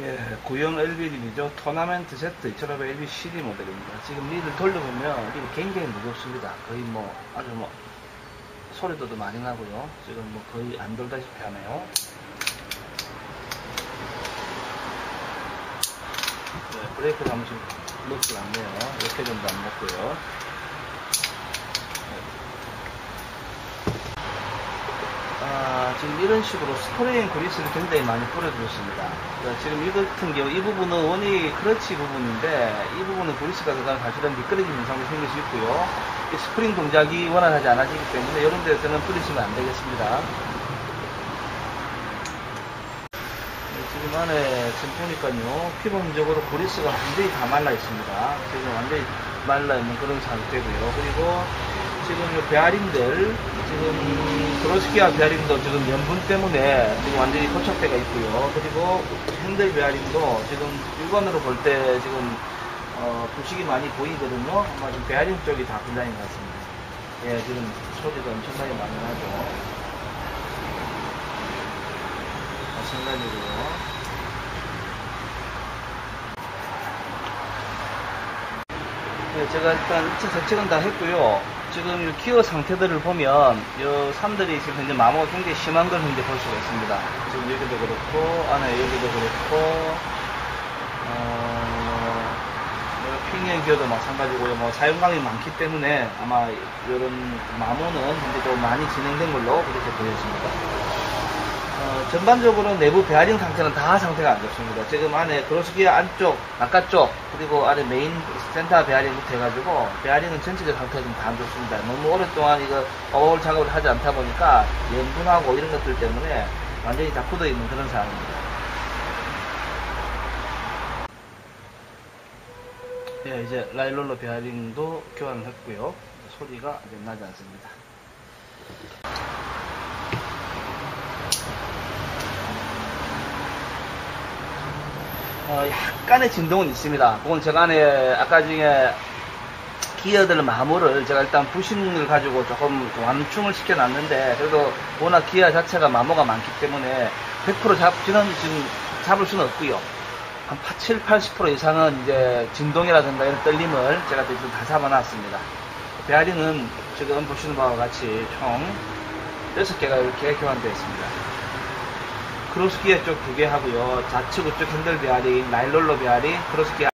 예, 구형 LBD이죠. 토너멘트 Z 2500 LB CD 모델입니다. 지금 리를 돌려보면 리가 굉장히 무겁습니다. 거의 뭐 아주 뭐 소리도 도 많이 나고요. 지금 뭐 거의 안 돌다시피 하네요. 네, 브레이크가 한번 좀 넣지 않네요. 이렇게 정도 안 먹고요. 아, 지금 이런 식으로 스프레잉 그리스를 굉장히 많이 뿌려주셨습니다. 그 지금 이 같은 경우 이 부분은 원이 크러치 부분인데 이 부분은 그리스가 들어가면 사실은 미끄러진 현상도 생길 수 있고요. 이 스프링 동작이 원활하지 않아지기 때문에 이런 데서는 뿌리시면 안 되겠습니다. 네, 지금 안에 지금 보니까요 기본적으로 그리스가 완전히 다 말라 있습니다. 지금 완전히 말라 있는 그런 상태고요. 그리고 지금 이 베아링들 지금 그로스키아 베아링도 지금 염분 때문에 지금 완전히 고착대가 있고요. 그리고 핸들 베아링도 지금 육안으로 볼 때 지금 어, 부식이 많이 보이거든요. 아마 지금 베아링 쪽이 다 분란인 것 같습니다. 예, 지금 소리도 엄청나게 많이 나죠. 마찬가지고요. 네, 제가 일단 2차 세척은 다 했고요. 지금 이 기어 상태들을 보면 이 산들이 지금 현재 마모가 굉장히 심한 걸 현재 볼 수가 있습니다. 지금 여기도 그렇고 안에 여기도 그렇고 어, 뭐 핑의 기어도 마찬가지고요. 뭐 사용감이 많기 때문에 아마 이런 마모는 현재 좀 많이 진행된 걸로 그렇게 보여집니다. 어, 전반적으로 내부 베어링 상태는 다 상태가 안 좋습니다. 지금 안에 그로스기어 안쪽, 바깥쪽, 그리고 안에 메인 센터 베어링부터 해가지고 베어링은 전체적 상태가 좀 다 안 좋습니다. 너무 오랫동안 이거 오버홀 작업을 하지 않다 보니까 염분하고 이런 것들 때문에 완전히 다 굳어 있는 그런 상황입니다. 예, 이제 라일롤러 베어링도 교환을 했고요. 소리가 나지 않습니다. 어, 약간의 진동은 있습니다. 그건 제가 안에 아까 중에 기어들 마모를 제가 일단 부싱을 가지고 조금 완충을 시켜놨는데 그래도 워낙 기어 자체가 마모가 많기 때문에 100% 잡지는 지금 잡을 수는 없고요. 한 7, 80% 이상은 이제 진동이라든가 이런 떨림을 제가 대충 다 잡아놨습니다. 베어링은 지금 보시는 바와 같이 총 6개가 이렇게 교환되어 있습니다. 크로스기어 쪽 두 개 하고요. 좌측 우측 핸들 베어링, 나일롤러 베어링, 크로스기어